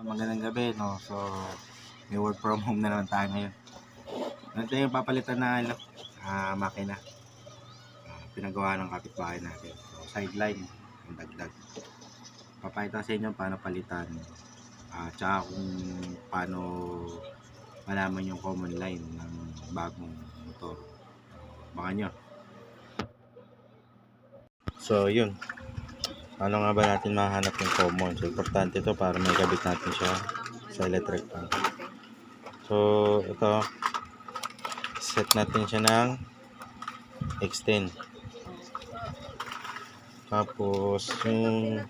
magandang gabi, no? So, may work from home na naman tayo ngayon. Ito yung papalitan na ah, makina. Ah, pinagawa ng kapitbahay natin. So, sideline, yung dagdag. Papakita sa inyo paano palitan. Ah, tsaka kung paano malaman yung common line ng bagong motor. Baka nyo. So, yun. Ano nga ba natin mahanap yung common? So, importante to para may kabit natin siya sa electric fan. So, ito. Set natin siya ng extend. Tapos, yung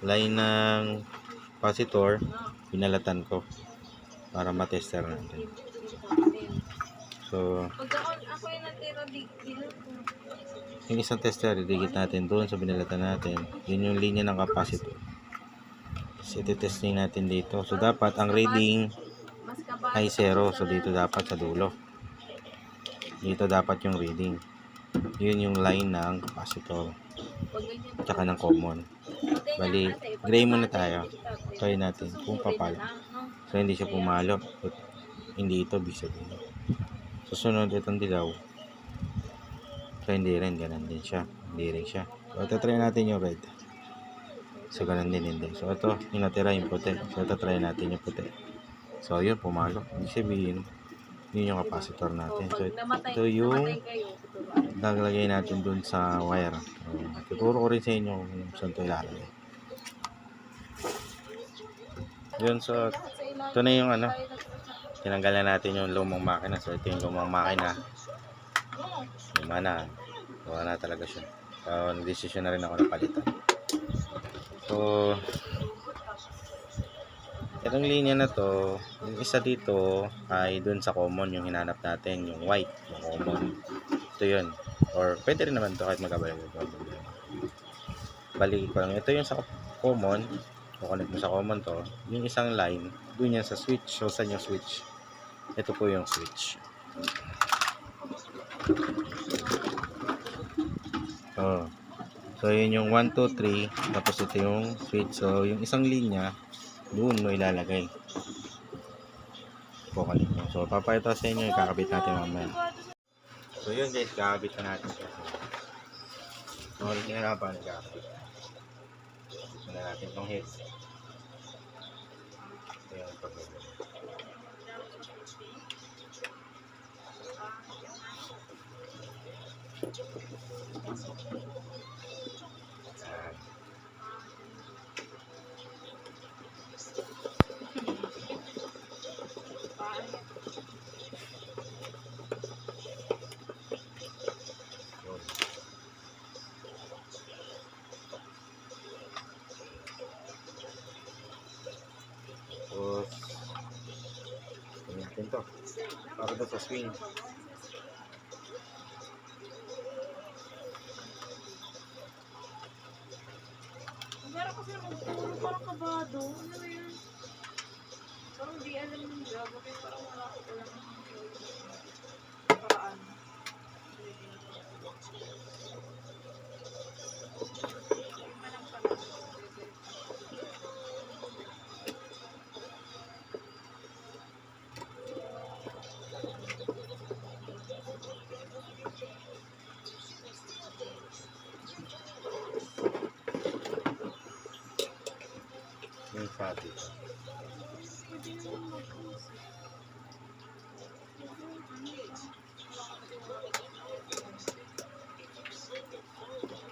line ng capacitor, pinalatan ko para matester natin. So, Pag ako, yung natira di, dito. Yung isang tester, idikit natin doon sa binalatan natin. Yun yung linya ng capacitor. So, testing natin dito. So, dapat ang reading ay 0. So, dito dapat sa dulo. Dito dapat yung reading. Yun yung line ng capacitor. Tsaka ng common. Bali, gray muna tayo. Try natin kung papal. So, hindi siya pumalo. Hindi ito, sabihin. Susunod, itong dilaw. So, hindi rin. Ganun din siya. Hindi rin siya. So, ito try natin yung red. So, ganun din hindi. So, ito, yung natira yung puti. So, ito try natin yung puti. So, yun, pumalo. Ibig sabihin, yun yung capacitor natin. So, ito yung naglagay natin dun sa wire. So, tuturo ko rin sa inyo kung saan ito ilalagay. Yun, so, ito na yung ano, tinanggalan natin yung lumang makina. So, ito yung lumang makina. Luma na. Gawa na talaga siya. So, nag-decision na rin ako na palitan. So, itong linya na to, yung isa dito ay dun sa common yung hinanap natin, yung white, yung common. Ito yun. Or pwede rin naman to kahit magkabalik. Balik ko lang. Ito yung sa common. Kukunik mo sa common to. Yung isang line, dun yan sa switch. So, saan yung switch? Ito po yung switch. Oh. So, yun yung 1, 2, 3. Tapos ito yung switch. So, yung isang linya, doon mo ilalagay. Kukunik mo. So, papayata sa inyo. Ikakabit natin mamaya. So, yun guys. Kakabit na natin siya. So, ulit na lang pa nagkakabit. Gusto na natin itong head. Ito yung pagbabalit. Ayan. Yun. Tapos, swing natin to. Para daw sa swing. Meron kasi magpuro parang kabado. Ano yun? Parang di alam ng. Okay, parang wala ko alam Yung sabi.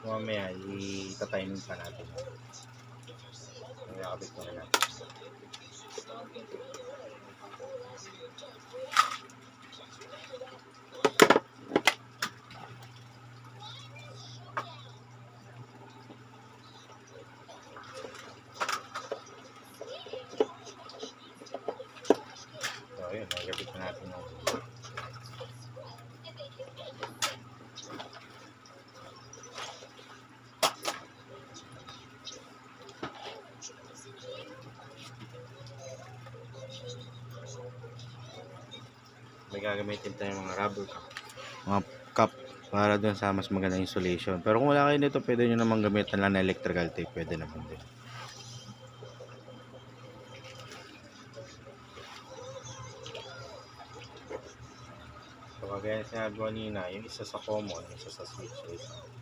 Mamaya, i-timing pa natin. Nakakabit ko na natin. gagamitin tayo ng mga rubber cup. Mga cup para dun sa mas magandang insulation. Pero kung wala kayo nito, pwede nyo naman gamitan lang na electrical tape. Pwede naman din. So, kagaya sinabi ko nina, yung isa sa common, yung isa sa switch, isa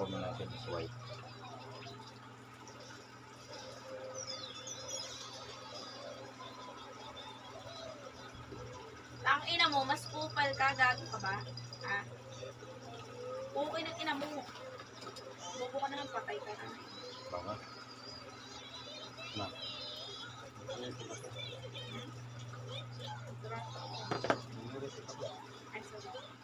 Yung natin is white. Ang ina mo, mas kupal ka, gago ka ba? Ha? Okay ng ina mo. Bobo ka na lang, patay ka na. Baka. Ma. Ay, sorry.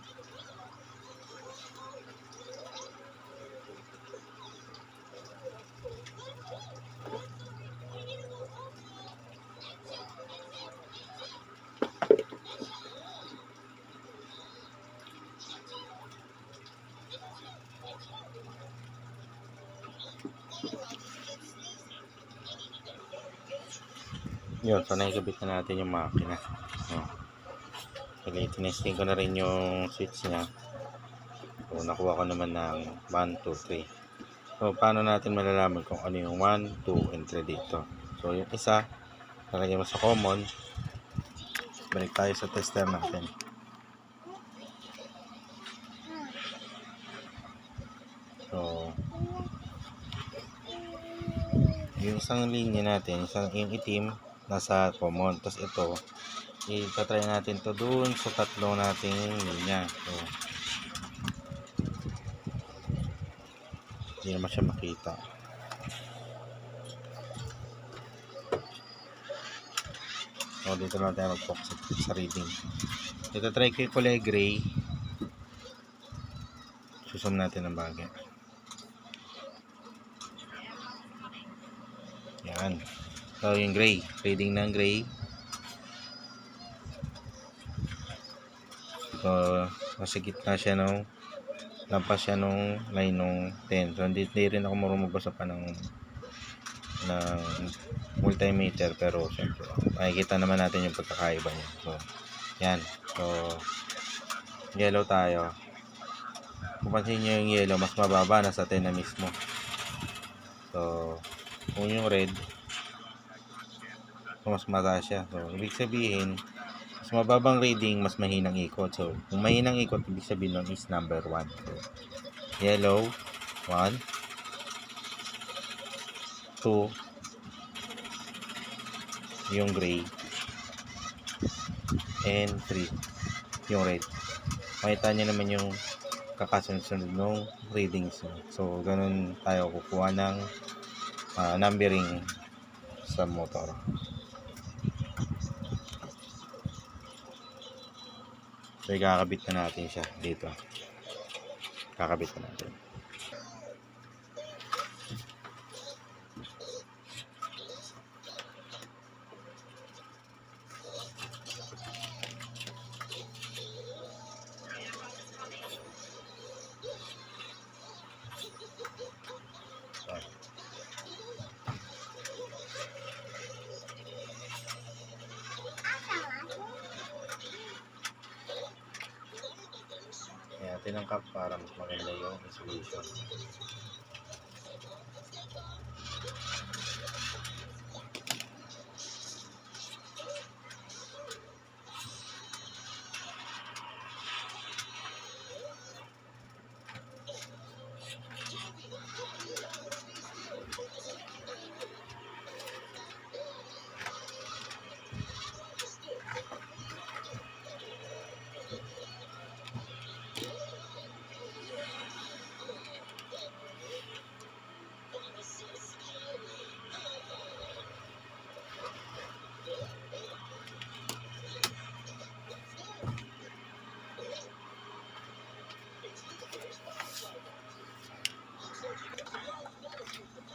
Yun, so nakikabit na natin yung makina. Oh. Kaya tinesting ko na rin yung switch niya. So, nakuha ko naman ng 1, 2, 3. So, paano natin malalaman kung ano yung 1, 2, and 3 dito? So, yung isa, lalagay mo sa common. Balik tayo sa tester natin. So, yung isang linya natin, isang yung itim, nasa common. Tapos ito, itatry natin to dun sa tatlong nating linya. So, hindi naman siya makita. So, dito na tayo mag-focus sa- reading. Ito try ko yung kulay gray. Susum natin ng bagay. Yan. So, yung gray. Reading ng gray. So, nasa gitna siya nung lampas siya nung line nung 10. So, hindi, hindi rin ako marunong magbasa pa ng ng multimeter pero syempre makikita naman natin yung pagkakaiba niya. So, yan. So, yellow tayo. Kung pansin nyo yung yellow, mas mababa na sa 10 na mismo. So, kung yung red, so mas mataas siya. So, ibig sabihin, mas mababang reading, mas mahinang ikot. So, kung mahinang ikot, ibig sabihin nun is number 1. So, yellow, 1, 2, yung gray, and 3, yung red. Makita niyo naman yung kakasunod ng readings. So, ganun tayo kukuha ng ah, numbering sa motor. So, ikakabit na natin siya dito. Kakabit na natin. Kaya tinangkap para mas maganda yung insulation.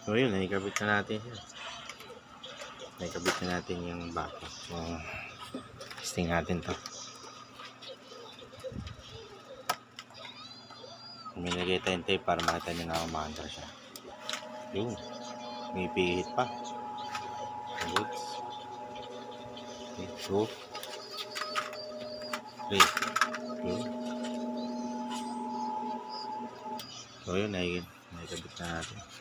So yun, naikabit na natin siya. Naikabit na natin yung baka. So, testing natin to. Minagay tayong tape para makita nyo na umaandar siya. Yun. May pihit pa. Good. Okay, two. Three. Yun. So yun, ay ikabit na natin.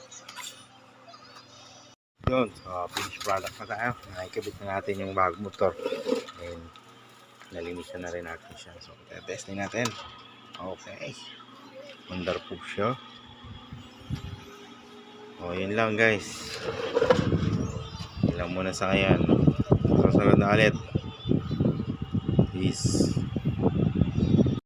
Yun, so finished product na tayo. Nakikabit na natin yung bagong motor. And nalinisan na rin natin siya. So, testing natin. Okay. Wonderful siya. O, yun lang guys. Yun lang muna sa ngayon. Susunod na ulit. Peace.